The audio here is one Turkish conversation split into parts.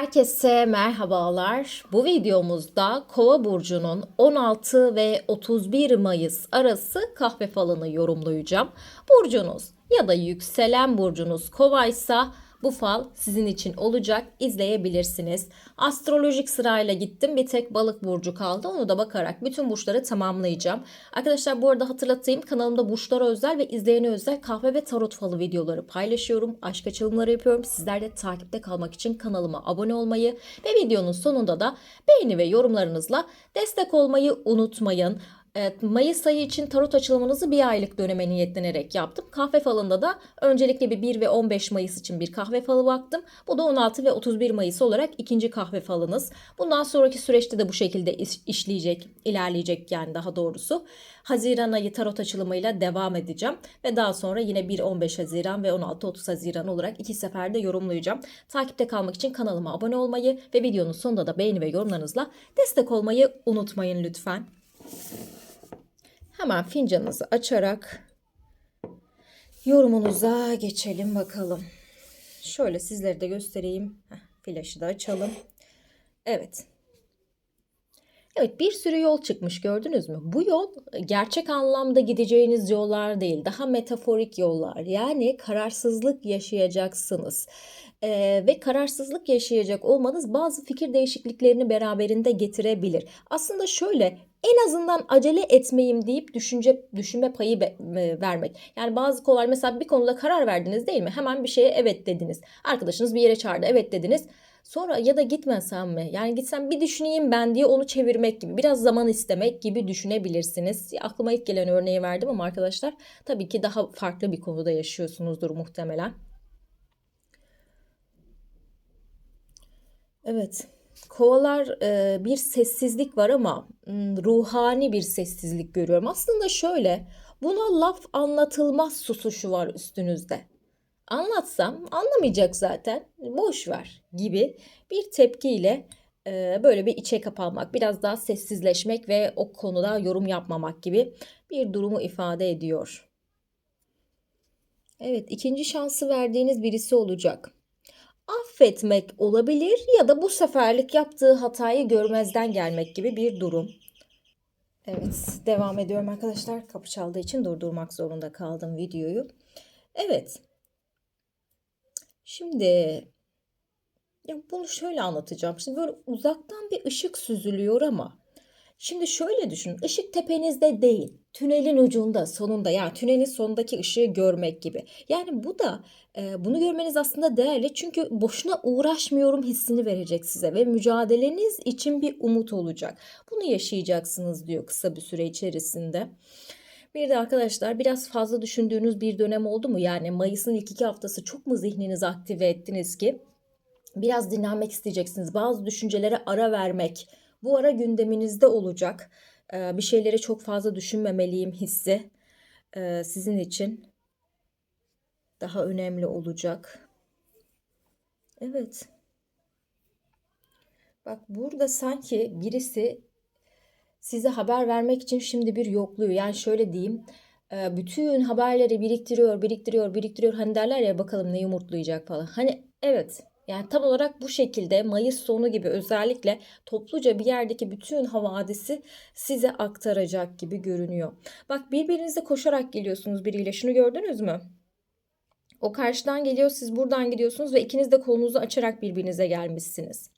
Herkese merhabalar. Bu videomuzda Kova burcunun 16 ve 31 Mayıs arası kahve falını yorumlayacağım. Burcunuz ya da yükselen burcunuz Kovaysa bu fal sizin için olacak. İzleyebilirsiniz. Astrolojik sırayla gittim. Bir tek balık burcu kaldı. Onu da bakarak bütün burçları tamamlayacağım. Arkadaşlar bu arada hatırlatayım. Kanalımda burçlara özel ve izleyene özel kahve ve tarot falı videoları paylaşıyorum. Aşk açılımları yapıyorum. Sizler de takipte kalmak için kanalıma abone olmayı ve videonun sonunda da beğeni ve yorumlarınızla destek olmayı unutmayın. Evet, Mayıs ayı için tarot açılımınızı bir aylık döneme niyetlenerek yaptım. Kahve falında da öncelikle bir 1 ve 15 Mayıs için bir kahve falı baktım. Bu da 16 ve 31 Mayıs olarak ikinci kahve falınız. Bundan sonraki süreçte de bu şekilde iş- işleyecek, ilerleyecek yani daha doğrusu. Haziran ayı tarot açılımıyla devam edeceğim. Ve daha sonra yine 1-15 Haziran ve 16-30 Haziran olarak iki seferde yorumlayacağım. Takipte kalmak için kanalıma abone olmayı ve videonun sonunda da beğeni ve yorumlarınızla destek olmayı unutmayın lütfen. Hemen fincanınızı açarak yorumunuza geçelim bakalım. Şöyle sizlere de göstereyim. Heh, flaşı da açalım. Evet. Evet bir sürü yol çıkmış gördünüz mü? Bu yol gerçek anlamda gideceğiniz yollar değil. Daha metaforik yollar. Yani kararsızlık yaşayacaksınız. Ee, ve kararsızlık yaşayacak olmanız bazı fikir değişikliklerini beraberinde getirebilir. Aslında şöyle en azından acele etmeyeyim deyip düşünce düşünme payı be- e, vermek. Yani bazı konular mesela bir konuda karar verdiniz değil mi? Hemen bir şeye evet dediniz. Arkadaşınız bir yere çağırdı evet dediniz. Sonra ya da gitmesem mi? Yani gitsem bir düşüneyim ben diye onu çevirmek gibi. Biraz zaman istemek gibi düşünebilirsiniz. Aklıma ilk gelen örneği verdim ama arkadaşlar tabii ki daha farklı bir konuda yaşıyorsunuzdur muhtemelen. Evet. Kovalar e, bir sessizlik var ama mm, ruhani bir sessizlik görüyorum. Aslında şöyle, buna laf anlatılmaz susuşu var üstünüzde. Anlatsam anlamayacak zaten. Boş ver gibi bir tepkiyle e, böyle bir içe kapanmak, biraz daha sessizleşmek ve o konuda yorum yapmamak gibi bir durumu ifade ediyor. Evet, ikinci şansı verdiğiniz birisi olacak affetmek olabilir ya da bu seferlik yaptığı hatayı görmezden gelmek gibi bir durum. Evet, devam ediyorum arkadaşlar. Kapı çaldığı için durdurmak zorunda kaldım videoyu. Evet. Şimdi ya bunu şöyle anlatacağım. Şimdi böyle uzaktan bir ışık süzülüyor ama Şimdi şöyle düşünün. Işık tepenizde değil. Tünelin ucunda, sonunda. Yani tünelin sonundaki ışığı görmek gibi. Yani bu da e, bunu görmeniz aslında değerli. Çünkü boşuna uğraşmıyorum hissini verecek size ve mücadeleniz için bir umut olacak. Bunu yaşayacaksınız diyor kısa bir süre içerisinde. Bir de arkadaşlar biraz fazla düşündüğünüz bir dönem oldu mu? Yani Mayıs'ın ilk iki haftası çok mu zihninizi aktive ettiniz ki? Biraz dinlenmek isteyeceksiniz. Bazı düşüncelere ara vermek bu ara gündeminizde olacak. Ee, bir şeyleri çok fazla düşünmemeliyim hissi e, sizin için daha önemli olacak. Evet. Bak burada sanki birisi size haber vermek için şimdi bir yokluyor. Yani şöyle diyeyim. e, Bütün haberleri biriktiriyor, biriktiriyor, biriktiriyor. Hani derler ya bakalım ne yumurtlayacak falan. Hani evet yani tam olarak bu şekilde Mayıs sonu gibi özellikle topluca bir yerdeki bütün havadisi size aktaracak gibi görünüyor. Bak birbirinize koşarak geliyorsunuz biriyle. Şunu gördünüz mü? O karşıdan geliyor, siz buradan gidiyorsunuz ve ikiniz de kolunuzu açarak birbirinize gelmişsiniz.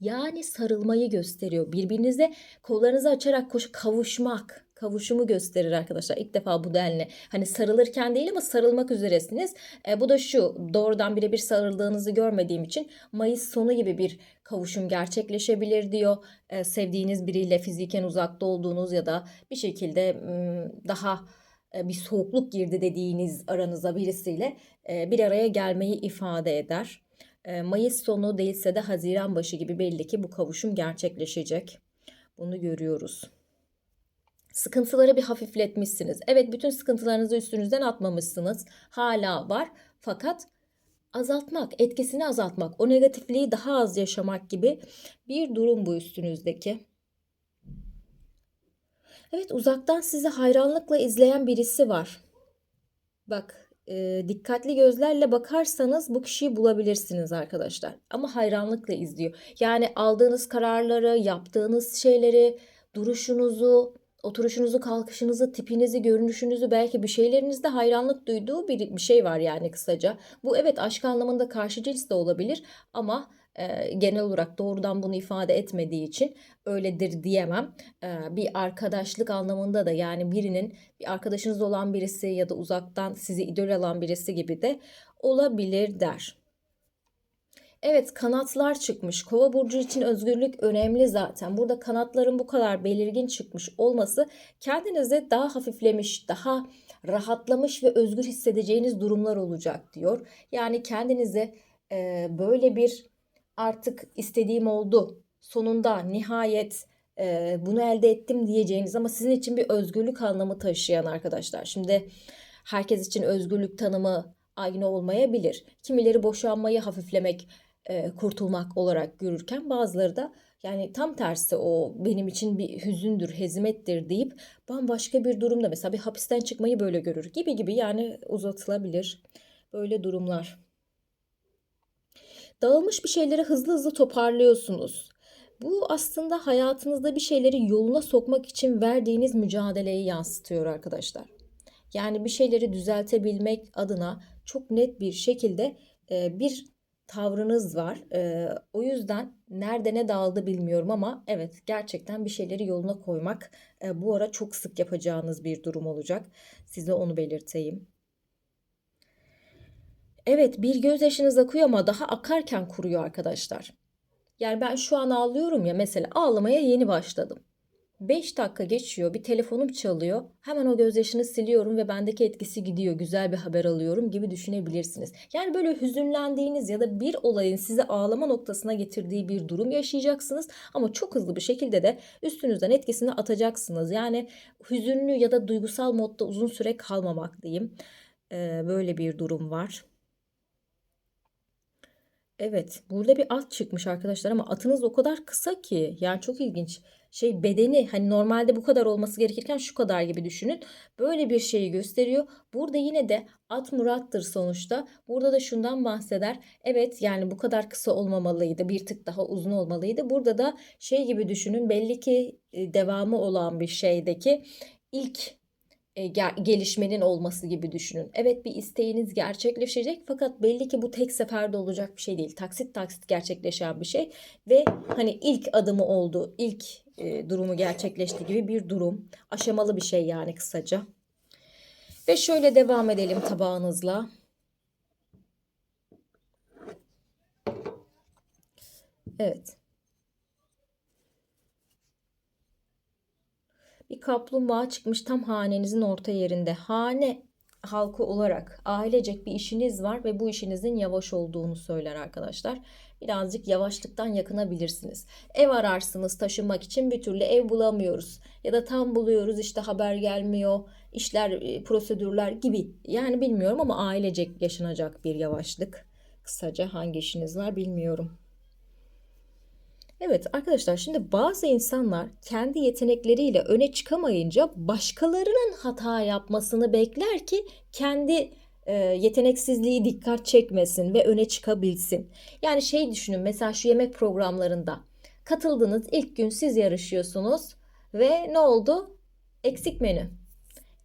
Yani sarılmayı gösteriyor. Birbirinize kollarınızı açarak koş kavuşmak, kavuşumu gösterir arkadaşlar. İlk defa bu denli. Hani sarılırken değil ama sarılmak üzeresiniz. E, bu da şu doğrudan birebir sarıldığınızı görmediğim için Mayıs sonu gibi bir kavuşum gerçekleşebilir diyor. E, sevdiğiniz biriyle fiziken uzakta olduğunuz ya da bir şekilde daha e, bir soğukluk girdi dediğiniz aranıza birisiyle e, bir araya gelmeyi ifade eder. E, Mayıs sonu değilse de Haziran başı gibi belli ki bu kavuşum gerçekleşecek. Bunu görüyoruz. Sıkıntıları bir hafifletmişsiniz. Evet bütün sıkıntılarınızı üstünüzden atmamışsınız. Hala var fakat azaltmak, etkisini azaltmak, o negatifliği daha az yaşamak gibi bir durum bu üstünüzdeki. Evet uzaktan sizi hayranlıkla izleyen birisi var. Bak e, dikkatli gözlerle bakarsanız bu kişiyi bulabilirsiniz arkadaşlar. Ama hayranlıkla izliyor. Yani aldığınız kararları, yaptığınız şeyleri, duruşunuzu, oturuşunuzu, kalkışınızı, tipinizi, görünüşünüzü belki bir şeylerinizde hayranlık duyduğu bir, bir şey var yani kısaca. Bu evet aşk anlamında karşı cins de olabilir ama e, genel olarak doğrudan bunu ifade etmediği için öyledir diyemem. E, bir arkadaşlık anlamında da yani birinin bir arkadaşınız olan birisi ya da uzaktan sizi idol alan birisi gibi de olabilir der. Evet kanatlar çıkmış. Kova burcu için özgürlük önemli zaten. Burada kanatların bu kadar belirgin çıkmış olması kendinizi daha hafiflemiş, daha rahatlamış ve özgür hissedeceğiniz durumlar olacak diyor. Yani kendinizi e, böyle bir artık istediğim oldu. Sonunda nihayet e, bunu elde ettim diyeceğiniz ama sizin için bir özgürlük anlamı taşıyan arkadaşlar. Şimdi herkes için özgürlük tanımı aynı olmayabilir. Kimileri boşanmayı hafiflemek, kurtulmak olarak görürken bazıları da yani tam tersi o benim için bir hüzündür, hezimettir deyip bambaşka bir durumda mesela bir hapisten çıkmayı böyle görür gibi gibi yani uzatılabilir böyle durumlar. Dağılmış bir şeyleri hızlı hızlı toparlıyorsunuz. Bu aslında hayatınızda bir şeyleri yoluna sokmak için verdiğiniz mücadeleyi yansıtıyor arkadaşlar. Yani bir şeyleri düzeltebilmek adına çok net bir şekilde bir tavrınız var. E, o yüzden nerede ne dağıldı bilmiyorum ama evet gerçekten bir şeyleri yoluna koymak e, bu ara çok sık yapacağınız bir durum olacak. Size onu belirteyim. Evet bir gözyaşınız akıyor ama daha akarken kuruyor arkadaşlar. Yani ben şu an ağlıyorum ya mesela ağlamaya yeni başladım. 5 dakika geçiyor bir telefonum çalıyor hemen o gözyaşını siliyorum ve bendeki etkisi gidiyor güzel bir haber alıyorum gibi düşünebilirsiniz. Yani böyle hüzünlendiğiniz ya da bir olayın sizi ağlama noktasına getirdiği bir durum yaşayacaksınız ama çok hızlı bir şekilde de üstünüzden etkisini atacaksınız. Yani hüzünlü ya da duygusal modda uzun süre kalmamak diyeyim. Ee, böyle bir durum var. Evet, burada bir at çıkmış arkadaşlar ama atınız o kadar kısa ki yani çok ilginç. Şey bedeni hani normalde bu kadar olması gerekirken şu kadar gibi düşünün. Böyle bir şeyi gösteriyor. Burada yine de at murattır sonuçta. Burada da şundan bahseder. Evet yani bu kadar kısa olmamalıydı. Bir tık daha uzun olmalıydı. Burada da şey gibi düşünün. Belli ki devamı olan bir şeydeki ilk gelişmenin olması gibi düşünün. Evet bir isteğiniz gerçekleşecek fakat belli ki bu tek seferde olacak bir şey değil. Taksit taksit gerçekleşen bir şey ve hani ilk adımı oldu, ilk e, durumu gerçekleşti gibi bir durum. Aşamalı bir şey yani kısaca. Ve şöyle devam edelim tabağınızla. Evet. Bir kaplumbağa çıkmış tam hanenizin orta yerinde. Hane halkı olarak ailecek bir işiniz var ve bu işinizin yavaş olduğunu söyler arkadaşlar. Birazcık yavaşlıktan yakınabilirsiniz. Ev ararsınız taşınmak için bir türlü ev bulamıyoruz. Ya da tam buluyoruz işte haber gelmiyor, işler, e, prosedürler gibi. Yani bilmiyorum ama ailecek yaşanacak bir yavaşlık. Kısaca hangi işiniz var bilmiyorum. Evet arkadaşlar şimdi bazı insanlar kendi yetenekleriyle öne çıkamayınca başkalarının hata yapmasını bekler ki kendi e, yeteneksizliği dikkat çekmesin ve öne çıkabilsin. Yani şey düşünün mesela şu yemek programlarında katıldınız ilk gün siz yarışıyorsunuz ve ne oldu? Eksik menü.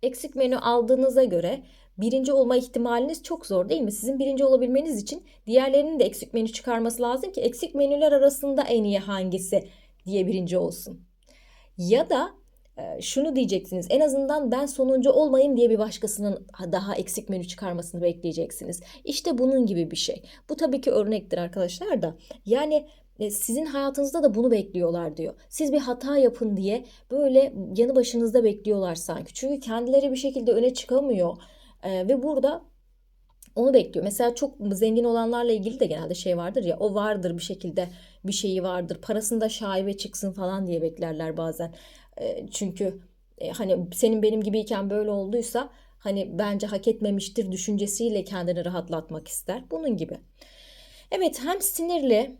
Eksik menü aldığınıza göre birinci olma ihtimaliniz çok zor değil mi? Sizin birinci olabilmeniz için diğerlerinin de eksik menü çıkarması lazım ki eksik menüler arasında en iyi hangisi diye birinci olsun. Ya da e, şunu diyeceksiniz en azından ben sonuncu olmayayım diye bir başkasının daha eksik menü çıkarmasını bekleyeceksiniz. İşte bunun gibi bir şey. Bu tabii ki örnektir arkadaşlar da. Yani e, sizin hayatınızda da bunu bekliyorlar diyor. Siz bir hata yapın diye böyle yanı başınızda bekliyorlar sanki. Çünkü kendileri bir şekilde öne çıkamıyor e, ve burada onu bekliyor. Mesela çok zengin olanlarla ilgili de genelde şey vardır ya o vardır bir şekilde bir şeyi vardır. Parasında şaibe çıksın falan diye beklerler bazen. E, çünkü e, hani senin benim gibiyken böyle olduysa hani bence hak etmemiştir düşüncesiyle kendini rahatlatmak ister. Bunun gibi. Evet hem sinirli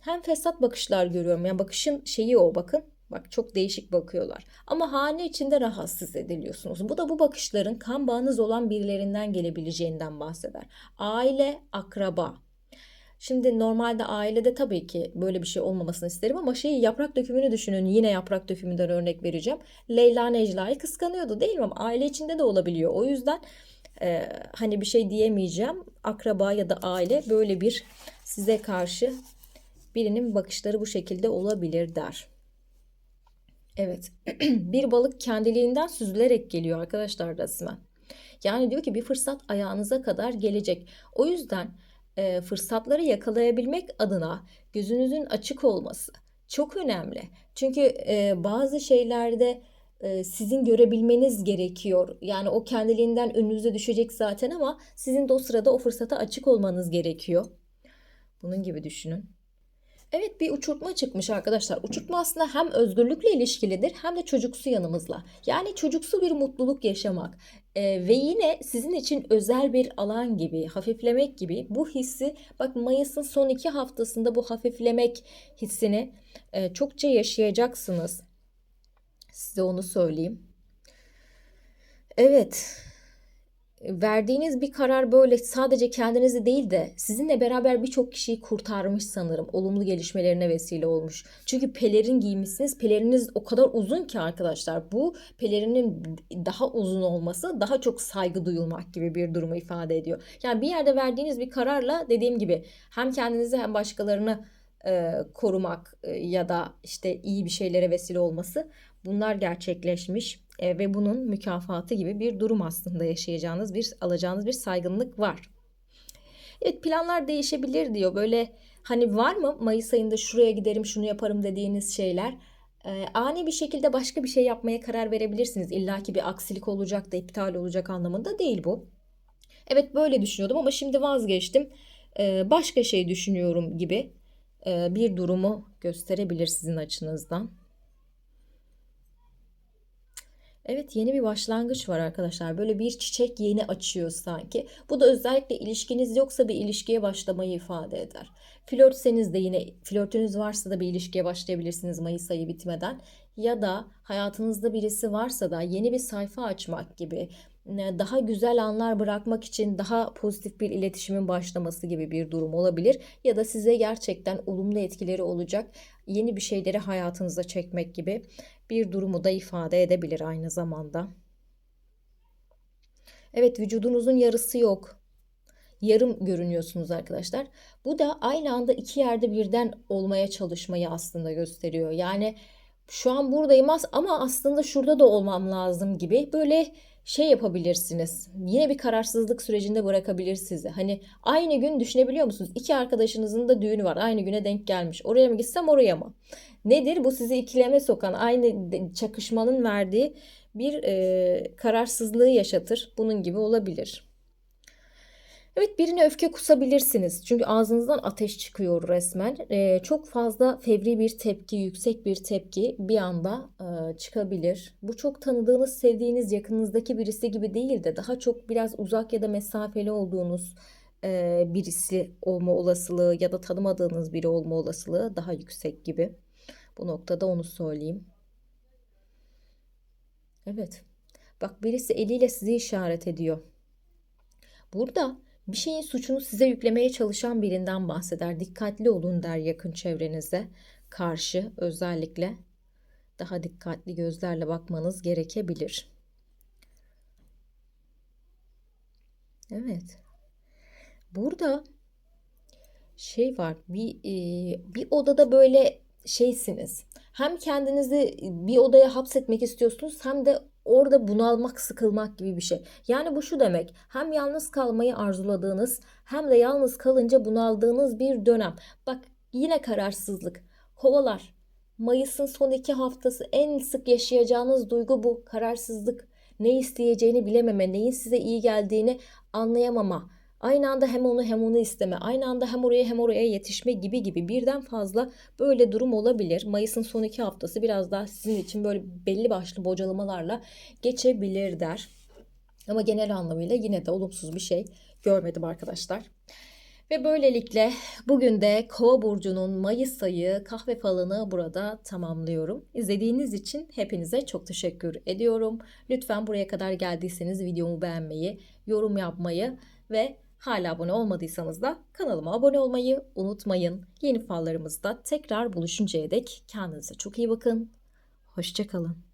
hem fesat bakışlar görüyorum. Yani bakışın şeyi o bakın. Bak çok değişik bakıyorlar. Ama hane içinde rahatsız ediliyorsunuz. Bu da bu bakışların kan bağınız olan birilerinden gelebileceğinden bahseder. Aile, akraba. Şimdi normalde ailede tabii ki böyle bir şey olmamasını isterim ama şeyi yaprak dökümünü düşünün. Yine yaprak dökümünden örnek vereceğim. Leyla Necla'yı kıskanıyordu değil mi? Ama aile içinde de olabiliyor. O yüzden e, hani bir şey diyemeyeceğim. Akraba ya da aile böyle bir size karşı birinin bakışları bu şekilde olabilir der. Evet. bir balık kendiliğinden süzülerek geliyor arkadaşlar resmen. Yani diyor ki bir fırsat ayağınıza kadar gelecek. O yüzden e, fırsatları yakalayabilmek adına gözünüzün açık olması çok önemli. Çünkü e, bazı şeylerde e, sizin görebilmeniz gerekiyor. Yani o kendiliğinden önünüze düşecek zaten ama sizin de o sırada o fırsata açık olmanız gerekiyor. Bunun gibi düşünün. Evet bir uçurtma çıkmış arkadaşlar. Uçurtma aslında hem özgürlükle ilişkilidir hem de çocuksu yanımızla. Yani çocuksu bir mutluluk yaşamak. Ee, ve yine sizin için özel bir alan gibi, hafiflemek gibi bu hissi bak Mayıs'ın son iki haftasında bu hafiflemek hissini e, çokça yaşayacaksınız. Size onu söyleyeyim. Evet verdiğiniz bir karar böyle sadece kendinizi değil de sizinle beraber birçok kişiyi kurtarmış sanırım. Olumlu gelişmelerine vesile olmuş. Çünkü pelerin giymişsiniz. Peleriniz o kadar uzun ki arkadaşlar. Bu pelerinin daha uzun olması daha çok saygı duyulmak gibi bir durumu ifade ediyor. Yani bir yerde verdiğiniz bir kararla dediğim gibi hem kendinizi hem başkalarını e, korumak e, ya da işte iyi bir şeylere vesile olması bunlar gerçekleşmiş e, ve bunun mükafatı gibi bir durum aslında yaşayacağınız bir alacağınız bir saygınlık var. Evet planlar değişebilir diyor. Böyle hani var mı Mayıs ayında şuraya giderim şunu yaparım dediğiniz şeyler? E, ani bir şekilde başka bir şey yapmaya karar verebilirsiniz. İlla ki bir aksilik olacak da iptal olacak anlamında değil bu. Evet böyle düşünüyordum ama şimdi vazgeçtim. E, başka şey düşünüyorum gibi e, bir durumu gösterebilir sizin açınızdan. Evet yeni bir başlangıç var arkadaşlar. Böyle bir çiçek yeni açıyor sanki. Bu da özellikle ilişkiniz yoksa bir ilişkiye başlamayı ifade eder. Flörtseniz de yine flörtünüz varsa da bir ilişkiye başlayabilirsiniz Mayıs ayı bitmeden. Ya da hayatınızda birisi varsa da yeni bir sayfa açmak gibi daha güzel anlar bırakmak için daha pozitif bir iletişimin başlaması gibi bir durum olabilir. Ya da size gerçekten olumlu etkileri olacak yeni bir şeyleri hayatınıza çekmek gibi bir durumu da ifade edebilir aynı zamanda. Evet vücudunuzun yarısı yok. Yarım görünüyorsunuz arkadaşlar. Bu da aynı anda iki yerde birden olmaya çalışmayı aslında gösteriyor. Yani şu an buradayım ama aslında şurada da olmam lazım gibi böyle şey yapabilirsiniz. Yine bir kararsızlık sürecinde bırakabilir sizi. Hani aynı gün düşünebiliyor musunuz? İki arkadaşınızın da düğünü var. Aynı güne denk gelmiş. Oraya mı gitsem oraya mı? Nedir? Bu sizi ikileme sokan aynı çakışmanın verdiği bir e, kararsızlığı yaşatır. Bunun gibi olabilir. Evet birine öfke kusabilirsiniz. Çünkü ağzınızdan ateş çıkıyor resmen. Ee, çok fazla fevri bir tepki, yüksek bir tepki bir anda e, çıkabilir. Bu çok tanıdığınız, sevdiğiniz, yakınınızdaki birisi gibi değil de daha çok biraz uzak ya da mesafeli olduğunuz e, birisi olma olasılığı ya da tanımadığınız biri olma olasılığı daha yüksek gibi. Bu noktada onu söyleyeyim. Evet. Bak birisi eliyle sizi işaret ediyor. Burada bir şeyin suçunu size yüklemeye çalışan birinden bahseder. Dikkatli olun der yakın çevrenize karşı özellikle daha dikkatli gözlerle bakmanız gerekebilir. Evet. Burada şey var. Bir e, bir odada böyle şeysiniz. Hem kendinizi bir odaya hapsetmek istiyorsunuz hem de orada bunalmak, sıkılmak gibi bir şey. Yani bu şu demek. Hem yalnız kalmayı arzuladığınız hem de yalnız kalınca bunaldığınız bir dönem. Bak yine kararsızlık. Kovalar. Mayıs'ın son iki haftası en sık yaşayacağınız duygu bu. Kararsızlık. Ne isteyeceğini bilememe, neyin size iyi geldiğini anlayamama Aynı anda hem onu hem onu isteme, aynı anda hem oraya hem oraya yetişme gibi gibi birden fazla böyle durum olabilir. Mayıs'ın son iki haftası biraz daha sizin için böyle belli başlı bocalamalarla geçebilir der. Ama genel anlamıyla yine de olumsuz bir şey görmedim arkadaşlar. Ve böylelikle bugün de Kova burcunun Mayıs ayı kahve falını burada tamamlıyorum. İzlediğiniz için hepinize çok teşekkür ediyorum. Lütfen buraya kadar geldiyseniz videomu beğenmeyi, yorum yapmayı ve hala abone olmadıysanız da kanalıma abone olmayı unutmayın. Yeni fallarımızda tekrar buluşuncaya dek kendinize çok iyi bakın. Hoşçakalın.